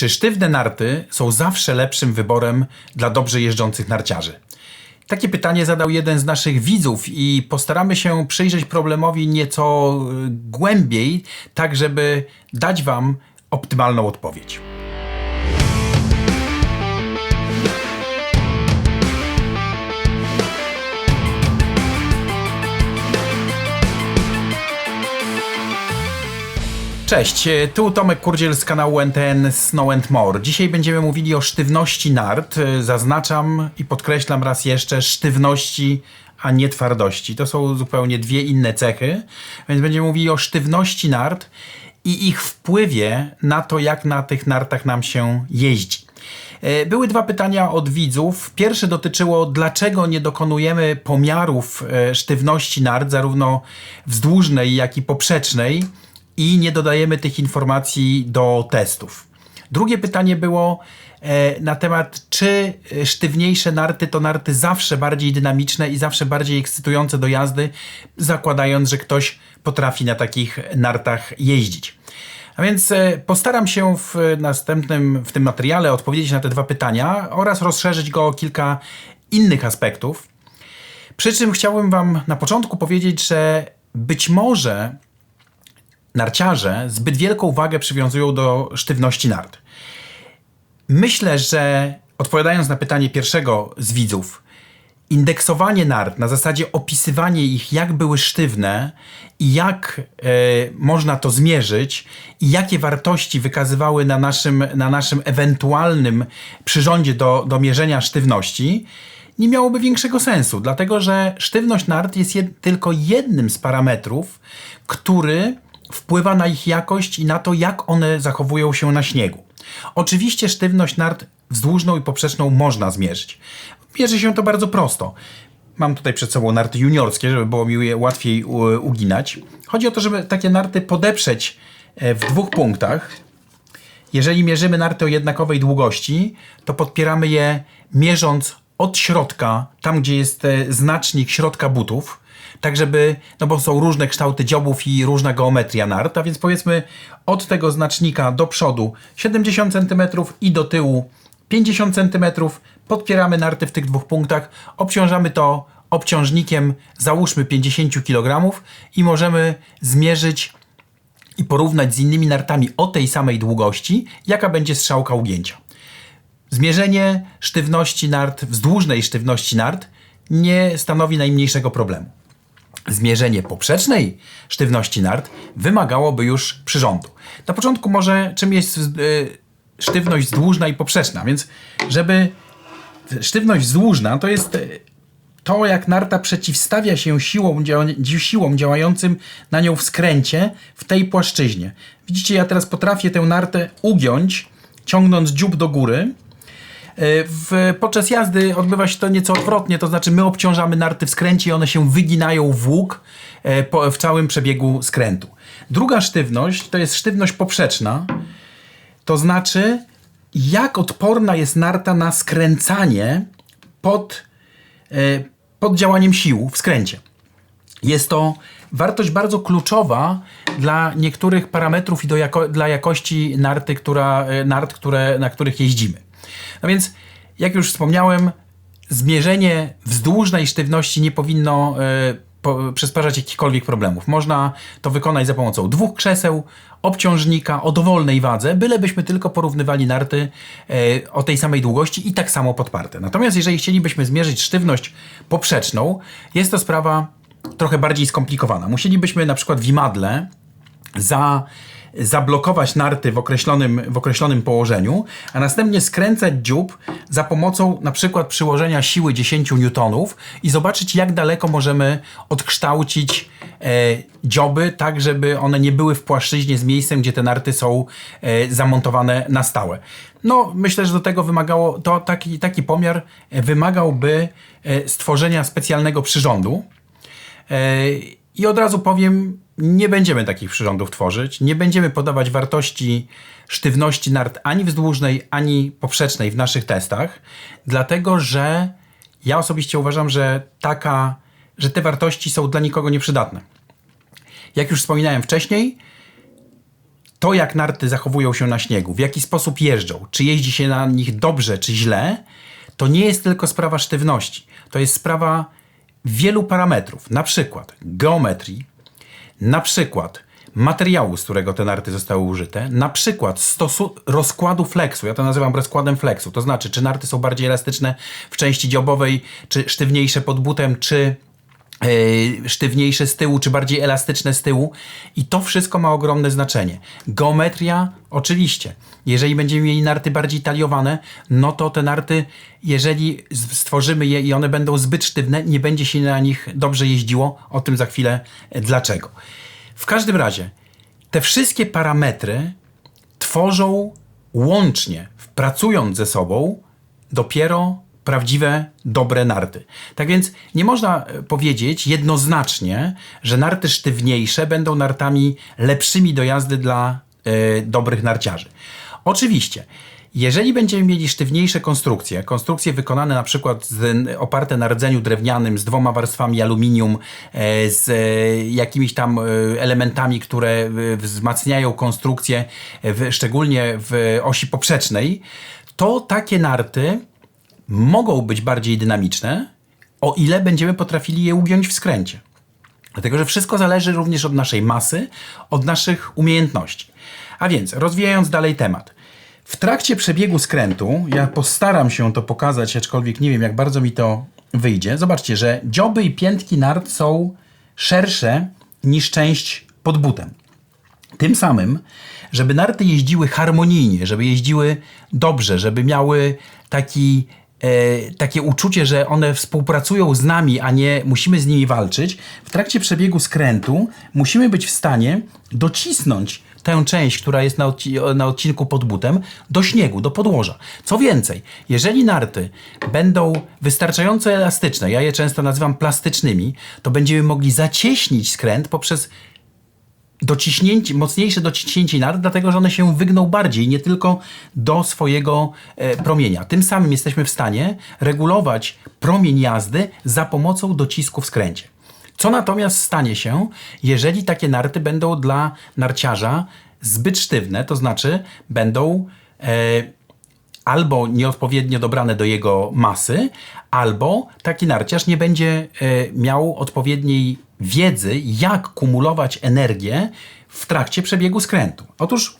Czy sztywne narty są zawsze lepszym wyborem dla dobrze jeżdżących narciarzy? Takie pytanie zadał jeden z naszych widzów i postaramy się przyjrzeć problemowi nieco y, głębiej, tak żeby dać Wam optymalną odpowiedź. Cześć, e, tu Tomek Kurdziel z kanału NTN Snow and More. Dzisiaj będziemy mówili o sztywności nart. E, Zaznaczam i podkreślam raz jeszcze sztywności, a nie twardości. To są zupełnie dwie inne cechy, więc będziemy mówili o sztywności nart i ich wpływie na to, jak na tych nartach nam się jeździ. E, Były dwa pytania od widzów. Pierwsze dotyczyło, dlaczego nie dokonujemy pomiarów sztywności nart, zarówno wzdłużnej, jak i poprzecznej, i nie dodajemy tych informacji do testów. Drugie pytanie było e, na temat, czy sztywniejsze narty to narty zawsze bardziej dynamiczne i zawsze bardziej ekscytujące do jazdy, zakładając, że ktoś potrafi na takich nartach jeździć. A więc e, postaram się w następnym, w tym materiale odpowiedzieć na te dwa pytania oraz rozszerzyć go o kilka innych aspektów. Przy czym chciałbym Wam na początku powiedzieć, że być może narciarze zbyt wielką wagę przywiązują do sztywności nart. Myślę, że odpowiadając na pytanie pierwszego z widzów, indeksowanie nart na zasadzie opisywanie ich, jak były sztywne i jak e, można to zmierzyć i jakie wartości wykazywały na naszym, na naszym ewentualnym przyrządzie do, do mierzenia sztywności, nie miałoby większego sensu, dlatego że sztywność nart jest jed, tylko jednym z parametrów, który wpływa na ich jakość i na to, jak one zachowują się na śniegu. Oczywiście sztywność nart wzdłużną i poprzeczną można zmierzyć. Mierzy się to bardzo prosto. Mam tutaj przed sobą narty juniorskie, żeby było mi je łatwiej uginać. Chodzi o to, żeby takie narty podeprzeć e, w dwóch punktach. Jeżeli mierzymy narty o jednakowej długości, to podpieramy je mierząc od środka, tam gdzie jest e, znacznik środka butów, tak żeby, no bo są różne kształty dziobów i różna geometria nart, a więc powiedzmy od tego znacznika do przodu 70 cm i do tyłu 50 cm, podpieramy narty w tych dwóch punktach, obciążamy to obciążnikiem załóżmy 50 kg i możemy zmierzyć i porównać z innymi nartami o tej samej długości, jaka będzie strzałka ugięcia. Zmierzenie sztywności nart, wzdłużnej sztywności nart nie stanowi najmniejszego problemu. Zmierzenie poprzecznej sztywności nart wymagałoby już przyrządu. Na początku może czym jest y, sztywność wzdłużna i poprzeczna, więc żeby sztywność wzdłużna to jest y, to, jak narta przeciwstawia się siłom, działa, siłom działającym na nią w skręcie w tej płaszczyźnie. Widzicie, ja teraz potrafię tę nartę ugiąć, ciągnąc dziób do góry, w, podczas jazdy odbywa się to nieco odwrotnie, to znaczy my obciążamy narty w skręcie i one się wyginają w łuk e, po, w całym przebiegu skrętu. Druga sztywność to jest sztywność poprzeczna, to znaczy jak odporna jest narta na skręcanie pod, e, pod działaniem sił w skręcie. Jest to wartość bardzo kluczowa dla niektórych parametrów i do jako, dla jakości narty, która, nart, które, na których jeździmy. No więc, jak już wspomniałem, zmierzenie wzdłużnej sztywności nie powinno y, po, przysparzać jakichkolwiek problemów. Można to wykonać za pomocą dwóch krzeseł, obciążnika o dowolnej wadze, bylebyśmy tylko porównywali narty y, o tej samej długości i tak samo podparte. Natomiast jeżeli chcielibyśmy zmierzyć sztywność poprzeczną, jest to sprawa trochę bardziej skomplikowana. Musielibyśmy na przykład w imadle za zablokować narty w określonym, w określonym położeniu, a następnie skręcać dziób za pomocą na przykład przyłożenia siły 10 newtonów i zobaczyć jak daleko możemy odkształcić e, dzioby, tak żeby one nie były w płaszczyźnie z miejscem, gdzie te narty są e, zamontowane na stałe. No, myślę, że do tego wymagało, to taki, taki pomiar wymagałby e, stworzenia specjalnego przyrządu. E, i od razu powiem, nie będziemy takich przyrządów tworzyć, nie będziemy podawać wartości sztywności nart ani wzdłużnej, ani poprzecznej w naszych testach, dlatego że ja osobiście uważam, że taka, że te wartości są dla nikogo nieprzydatne. Jak już wspominałem wcześniej, to, jak narty zachowują się na śniegu, w jaki sposób jeżdżą, czy jeździ się na nich dobrze, czy źle, to nie jest tylko sprawa sztywności. To jest sprawa wielu parametrów, na przykład geometrii, na przykład materiału, z którego te narty zostały użyte, na przykład stosu- rozkładu flexu, ja to nazywam rozkładem flexu, to znaczy, czy narty są bardziej elastyczne w części dziobowej, czy sztywniejsze pod butem, czy sztywniejsze z tyłu, czy bardziej elastyczne z tyłu. I to wszystko ma ogromne znaczenie. Geometria, oczywiście. Jeżeli będziemy mieli narty bardziej taliowane, no to te narty, jeżeli stworzymy je i one będą zbyt sztywne, nie będzie się na nich dobrze jeździło. O tym za chwilę e, dlaczego. W każdym razie, te wszystkie parametry tworzą łącznie, pracując ze sobą, dopiero prawdziwe, dobre narty. Tak więc nie można e, powiedzieć jednoznacznie, że narty sztywniejsze będą nartami lepszymi do jazdy dla e, dobrych narciarzy. Oczywiście, jeżeli będziemy mieli sztywniejsze konstrukcje, konstrukcje wykonane na przykład z, oparte na rdzeniu drewnianym z dwoma warstwami aluminium, e, z jakimiś tam elementami, które wzmacniają konstrukcję, w, szczególnie w osi poprzecznej, to takie narty mogą być bardziej dynamiczne, o ile będziemy potrafili je ugiąć w skręcie. Dlatego, że wszystko zależy również od naszej masy, od naszych umiejętności. A więc, rozwijając dalej temat. W trakcie przebiegu skrętu, ja postaram się to pokazać, aczkolwiek nie wiem, jak bardzo mi to wyjdzie. Zobaczcie, że dzioby i piętki nart są szersze niż część pod butem. Tym samym, żeby narty jeździły harmonijnie, żeby jeździły dobrze, żeby miały taki, takie uczucie, że one współpracują z nami, a nie musimy z nimi walczyć, w trakcie przebiegu skrętu musimy być w stanie docisnąć tę część, która jest na, odci- na odcinku pod butem, do śniegu, do podłoża. Co więcej, jeżeli narty będą wystarczająco elastyczne, ja je często nazywam plastycznymi, to będziemy mogli zacieśnić skręt poprzez dociśnięcie, mocniejsze dociśnięcie nart, dlatego że one się wygną bardziej, nie tylko do swojego e, promienia. Tym samym jesteśmy w stanie regulować promień jazdy za pomocą docisku w skręcie. Co natomiast stanie się, jeżeli takie narty będą dla narciarza zbyt sztywne, to znaczy będą e, albo nieodpowiednio dobrane do jego masy, albo taki narciarz nie będzie e, miał odpowiedniej wiedzy, jak kumulować energię w trakcie przebiegu skrętu. Otóż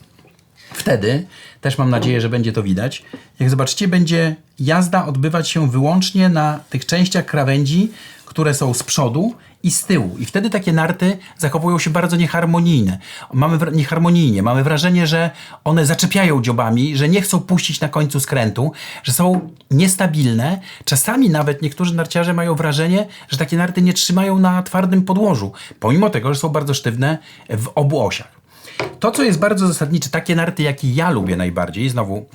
wtedy, też mam nadzieję, że będzie to widać, jak zobaczycie, będzie jazda odbywać się wyłącznie na tych częściach krawędzi, które są z przodu i z tyłu. I wtedy takie narty zachowują się bardzo nieharmonijne. Mamy nieharmonijnie. Mamy wrażenie, że one zaczepiają dziobami, że nie chcą puścić na końcu skrętu, że są niestabilne. Czasami nawet niektórzy narciarze mają wrażenie, że takie narty nie trzymają na twardym podłożu, pomimo tego, że są bardzo sztywne w obu osiach. To, co jest bardzo zasadnicze, takie narty, jakie ja lubię najbardziej, znowu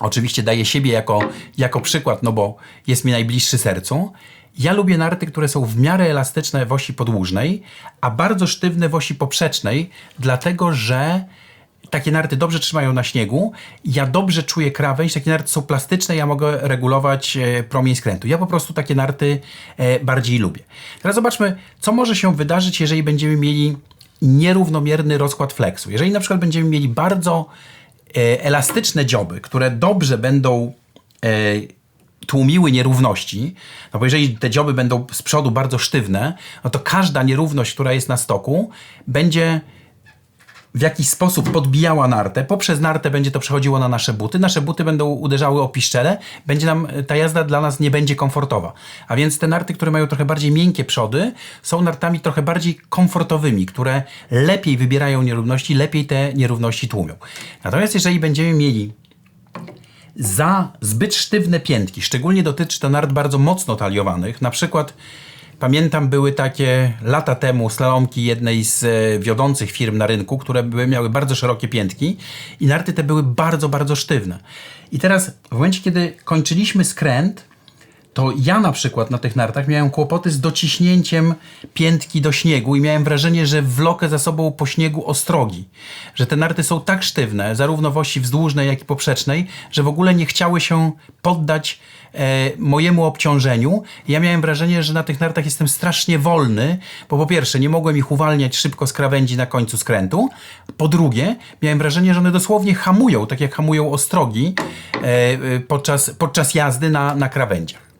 oczywiście daję siebie jako, jako przykład, no bo jest mi najbliższy sercu. Ja lubię narty, które są w miarę elastyczne w osi podłużnej, a bardzo sztywne w osi poprzecznej, dlatego że takie narty dobrze trzymają na śniegu. Ja dobrze czuję krawędź, takie narty są plastyczne, ja mogę regulować e, promień skrętu. Ja po prostu takie narty e, bardziej lubię. Teraz zobaczmy, co może się wydarzyć, jeżeli będziemy mieli nierównomierny rozkład flexu. Jeżeli na przykład będziemy mieli bardzo e, elastyczne dzioby, które dobrze będą tłumiły nierówności, no bo jeżeli te dzioby będą z przodu bardzo sztywne, no to każda nierówność, która jest na stoku, będzie w jakiś sposób podbijała nartę. Poprzez nartę będzie to przechodziło na nasze buty. Nasze buty będą uderzały o piszczele. Będzie nam, ta jazda dla nas nie będzie komfortowa. A więc te narty, które mają trochę bardziej miękkie przody, są nartami trochę bardziej komfortowymi, które lepiej wybierają nierówności, lepiej te nierówności tłumią. Natomiast jeżeli będziemy mieli za zbyt sztywne piętki, szczególnie dotyczy to nart bardzo mocno taliowanych, na przykład pamiętam były takie lata temu slalomki jednej z e, wiodących firm na rynku, które były, miały bardzo szerokie piętki i narty te były bardzo, bardzo sztywne. I teraz w momencie, kiedy kończyliśmy skręt, to ja na przykład na tych nartach miałem kłopoty z dociśnięciem piętki do śniegu i miałem wrażenie, że wlokę za sobą po śniegu ostrogi. Że te narty są tak sztywne, zarówno w osi wzdłużnej, jak i poprzecznej, że w ogóle nie chciały się poddać e, mojemu obciążeniu. Ja miałem wrażenie, że na tych nartach jestem strasznie wolny, bo po pierwsze nie mogłem ich uwalniać szybko z krawędzi na końcu skrętu. Po drugie, miałem wrażenie, że one dosłownie hamują, tak jak hamują ostrogi e, e, podczas, podczas jazdy na, na krawędziach.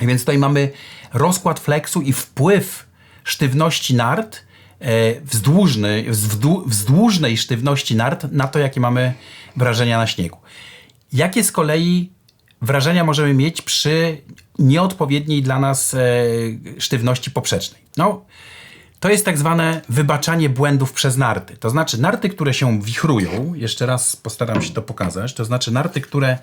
Więc tutaj mamy rozkład flexu i wpływ sztywności nart, e, wzdłużny, wzdłu, wzdłużnej sztywności nart na to, jakie mamy wrażenia na śniegu. Jakie z kolei wrażenia możemy mieć przy nieodpowiedniej dla nas e, sztywności poprzecznej? No, to jest tak zwane wybaczanie błędów przez narty. To znaczy narty, które się wichrują, jeszcze raz postaram się to pokazać, to znaczy narty, które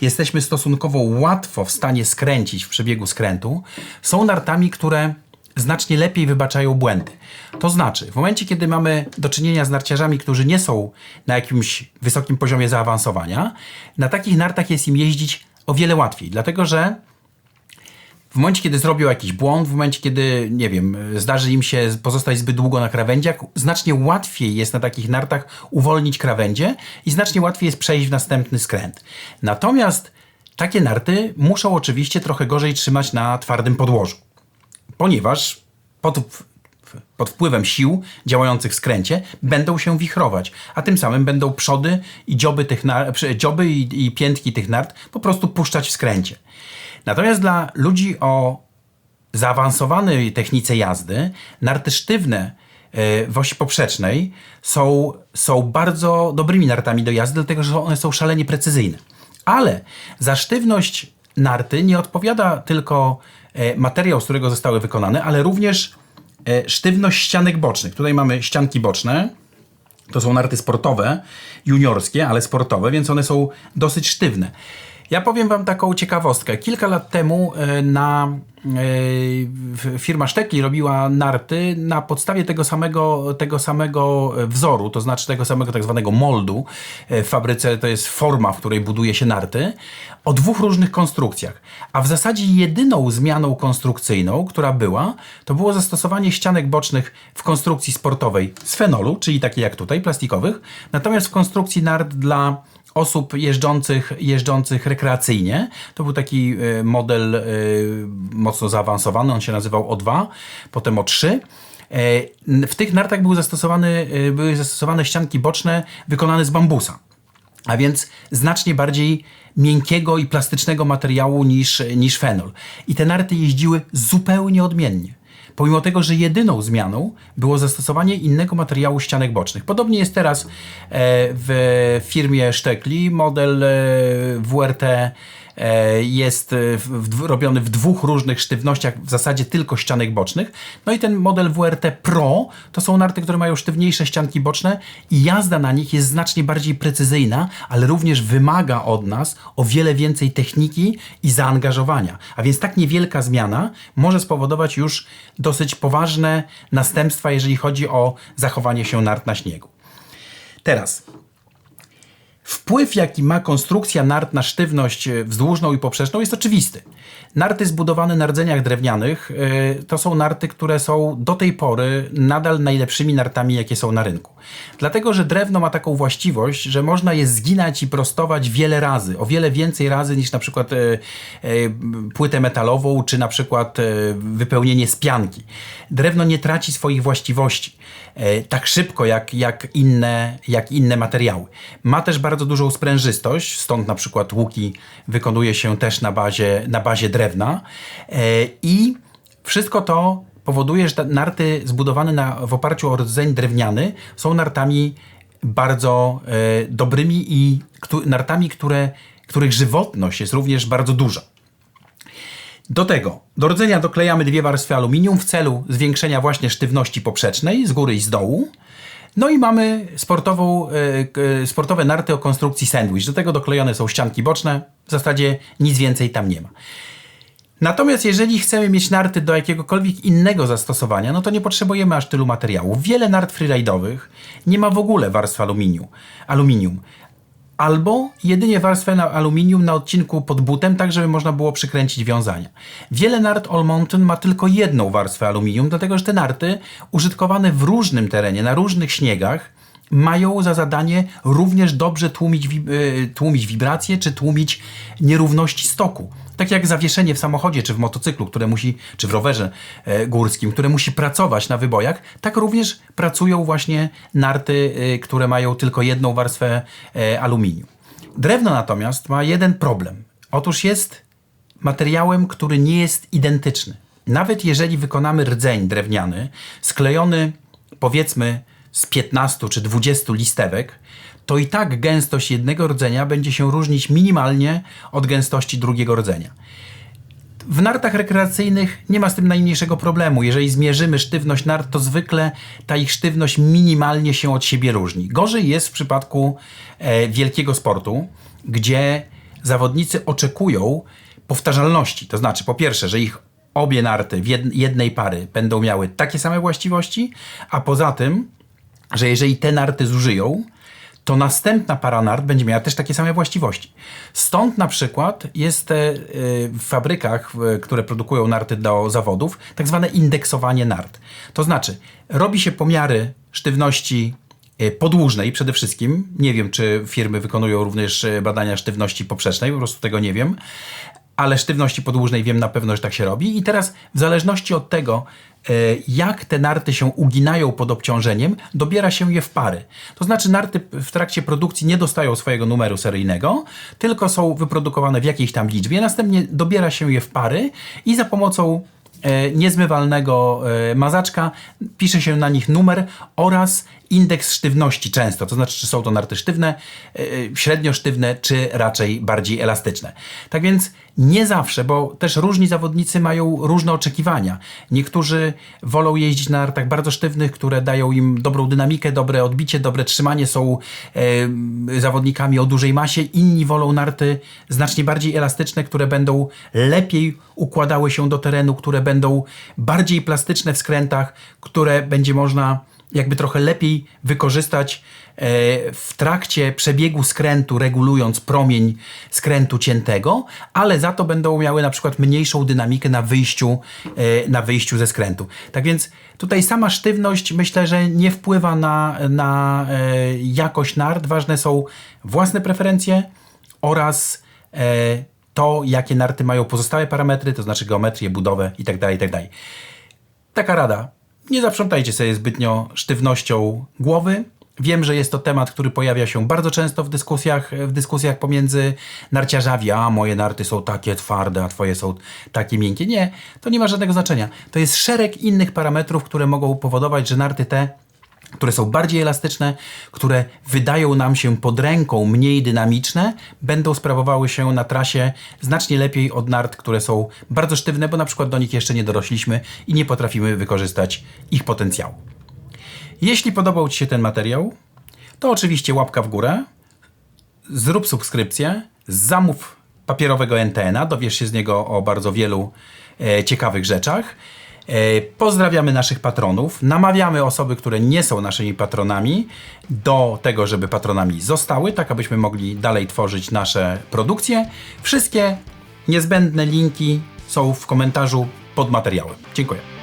jesteśmy stosunkowo łatwo w stanie skręcić w przebiegu skrętu, są nartami, które znacznie lepiej wybaczają błędy. To znaczy, w momencie, kiedy mamy do czynienia z narciarzami, którzy nie są na jakimś wysokim poziomie zaawansowania, na takich nartach jest im jeździć o wiele łatwiej, dlatego że w momencie, kiedy zrobią jakiś błąd, w momencie, kiedy, nie wiem, zdarzy im się pozostać zbyt długo na krawędziach, znacznie łatwiej jest na takich nartach uwolnić krawędzie i znacznie łatwiej jest przejść w następny skręt. Natomiast takie narty muszą oczywiście trochę gorzej trzymać na twardym podłożu, ponieważ pod, pod wpływem sił działających w skręcie będą się wichrować, a tym samym będą przody i dzioby, tych nar- dzioby i, i piętki tych nart po prostu puszczać w skręcie. Natomiast dla ludzi o zaawansowanej technice jazdy, narty sztywne e, w osi poprzecznej są, są bardzo dobrymi nartami do jazdy, dlatego że one są szalenie precyzyjne. Ale za sztywność narty nie odpowiada tylko e, materiał, z którego zostały wykonane, ale również e, sztywność ścianek bocznych. Tutaj mamy ścianki boczne, to są narty sportowe, juniorskie, ale sportowe, więc one są dosyć sztywne. Ja powiem Wam taką ciekawostkę. Kilka lat temu e, na e, firma Sztekli robiła narty na podstawie tego samego, tego samego wzoru, to znaczy tego samego tak zwanego moldu. E, w fabryce to jest forma, w której buduje się narty, o dwóch różnych konstrukcjach. A w zasadzie jedyną zmianą konstrukcyjną, która była, to było zastosowanie ścianek bocznych w konstrukcji sportowej z fenolu, czyli takiej jak tutaj, plastikowych, natomiast w konstrukcji nart dla osób jeżdżących, jeżdżących rekreacyjnie. To był taki e, model e, mocno zaawansowany, on się nazywał O2, potem O3. E, w tych nartach były zastosowane, były zastosowane ścianki boczne wykonane z bambusa, a więc znacznie bardziej miękkiego i plastycznego materiału niż, niż fenol. I te narty jeździły zupełnie odmiennie pomimo tego, że jedyną zmianą było zastosowanie innego materiału ścianek bocznych. Podobnie jest teraz e, w firmie Sztekli model e, WRT jest e, w, robiony w dwóch różnych sztywnościach, w zasadzie tylko ścianek bocznych. No i ten model WRT Pro to są narty, które mają sztywniejsze ścianki boczne i jazda na nich jest znacznie bardziej precyzyjna, ale również wymaga od nas o wiele więcej techniki i zaangażowania. A więc tak niewielka zmiana może spowodować już dosyć poważne następstwa, jeżeli chodzi o zachowanie się nart na śniegu. Teraz Wpływ, jaki ma konstrukcja nart na sztywność e, wzdłużną i poprzeczną jest oczywisty. Narty zbudowane na rdzeniach drewnianych e, to są narty, które są do tej pory nadal najlepszymi nartami, jakie są na rynku. Dlatego, że drewno ma taką właściwość, że można je zginać i prostować wiele razy, o wiele więcej razy niż na przykład e, płytę metalową, czy na przykład wypełnienie z pianki. Drewno nie traci swoich właściwości tak szybko jak, jak, inne, jak inne materiały. Ma też bardzo dużą sprężystość, stąd na przykład łuki wykonuje się też na bazie, na bazie drewna e, i wszystko to powoduje, że narty zbudowane na, w oparciu o rdzeń drewniany są nartami bardzo e, dobrymi i nartami, które, których żywotność jest również bardzo duża. Do tego, do rdzenia doklejamy dwie warstwy aluminium w celu zwiększenia właśnie sztywności poprzecznej z góry i z dołu. No i mamy sportową, e, sportowe narty o konstrukcji sandwich. Do tego doklejone są ścianki boczne. W zasadzie nic więcej tam nie ma. Natomiast jeżeli chcemy mieć narty do jakiegokolwiek innego zastosowania, no to nie potrzebujemy aż tylu materiałów. Wiele nart freeride'owych nie ma w ogóle warstw aluminium. aluminium. Albo jedynie warstwę na aluminium na odcinku pod butem, tak żeby można było przykręcić wiązania. Wiele nart All Mountain ma tylko jedną warstwę aluminium, dlatego że te narty użytkowane w różnym terenie, na różnych śniegach, mają za zadanie również dobrze tłumić, y, tłumić wibracje czy tłumić nierówności stoku. Tak jak zawieszenie w samochodzie czy w motocyklu, które musi, czy w rowerze e, górskim, które musi pracować na wybojach, tak również pracują właśnie narty, e, które mają tylko jedną warstwę e, aluminium. Drewno natomiast ma jeden problem. Otóż jest materiałem, który nie jest identyczny. Nawet jeżeli wykonamy rdzeń drewniany, sklejony powiedzmy z 15 czy 20 listewek, to i tak gęstość jednego rdzenia będzie się różnić minimalnie od gęstości drugiego rdzenia. W nartach rekreacyjnych nie ma z tym najmniejszego problemu. Jeżeli zmierzymy sztywność nart, to zwykle ta ich sztywność minimalnie się od siebie różni. Gorzej jest w przypadku e, wielkiego sportu, gdzie zawodnicy oczekują powtarzalności. To znaczy, po pierwsze, że ich obie narty jednej pary będą miały takie same właściwości, a poza tym, że jeżeli te narty zużyją, to następna para nart będzie miała też takie same właściwości. Stąd na przykład jest e, w fabrykach, które produkują narty do zawodów, tak zwane indeksowanie nart. To znaczy, robi się pomiary sztywności e, podłużnej przede wszystkim. Nie wiem, czy firmy wykonują również e, badania sztywności poprzecznej, po prostu tego nie wiem. Ale sztywności podłużnej wiem na pewno, że tak się robi. I teraz w zależności od tego, e, jak te narty się uginają pod obciążeniem, dobiera się je w pary. To znaczy narty w trakcie produkcji nie dostają swojego numeru seryjnego, tylko są wyprodukowane w jakiejś tam liczbie. Następnie dobiera się je w pary i za pomocą e, niezmywalnego e, mazaczka pisze się na nich numer oraz indeks sztywności często, to znaczy czy są to narty sztywne, e, średnio sztywne, czy raczej bardziej elastyczne. Tak więc nie zawsze, bo też różni zawodnicy mają różne oczekiwania. Niektórzy wolą jeździć na nartach bardzo sztywnych, które dają im dobrą dynamikę, dobre odbicie, dobre trzymanie, są e, zawodnikami o dużej masie. Inni wolą narty znacznie bardziej elastyczne, które będą lepiej układały się do terenu, które będą bardziej plastyczne w skrętach, które będzie można jakby trochę lepiej wykorzystać e, w trakcie przebiegu skrętu, regulując promień skrętu ciętego, ale za to będą miały na przykład mniejszą dynamikę na wyjściu, e, na wyjściu ze skrętu. Tak więc tutaj sama sztywność myślę, że nie wpływa na, na e, jakość nart. Ważne są własne preferencje oraz to, jakie narty mają pozostałe parametry, to znaczy geometrię, budowę itd. itd. Taka rada. Nie zaprzątajcie sobie zbytnio sztywnością głowy. Wiem, że jest to temat, który pojawia się bardzo często w dyskusjach, w dyskusjach pomiędzy narciarzami. A moje narty są takie twarde, a twoje są takie miękkie. Nie, to nie ma żadnego znaczenia. To jest szereg innych parametrów, które mogą powodować, że narty te które są bardziej elastyczne, które wydają nam się pod ręką mniej dynamiczne, będą sprawowały się na trasie znacznie lepiej od nart, które są bardzo sztywne, bo na przykład do nich jeszcze nie dorośliśmy i nie potrafimy wykorzystać ich potencjału. Jeśli podobał Ci się ten materiał, to oczywiście łapka w górę, zrób subskrypcję, zamów papierowego NTN-a, dowiesz się z niego o bardzo wielu e, ciekawych rzeczach. E, pozdrawiamy naszych patronów, namawiamy osoby, które nie są naszymi patronami, do tego, żeby patronami zostały, tak abyśmy mogli dalej tworzyć nasze produkcje. Wszystkie niezbędne linki są w komentarzu pod materiałem. Dziękuję.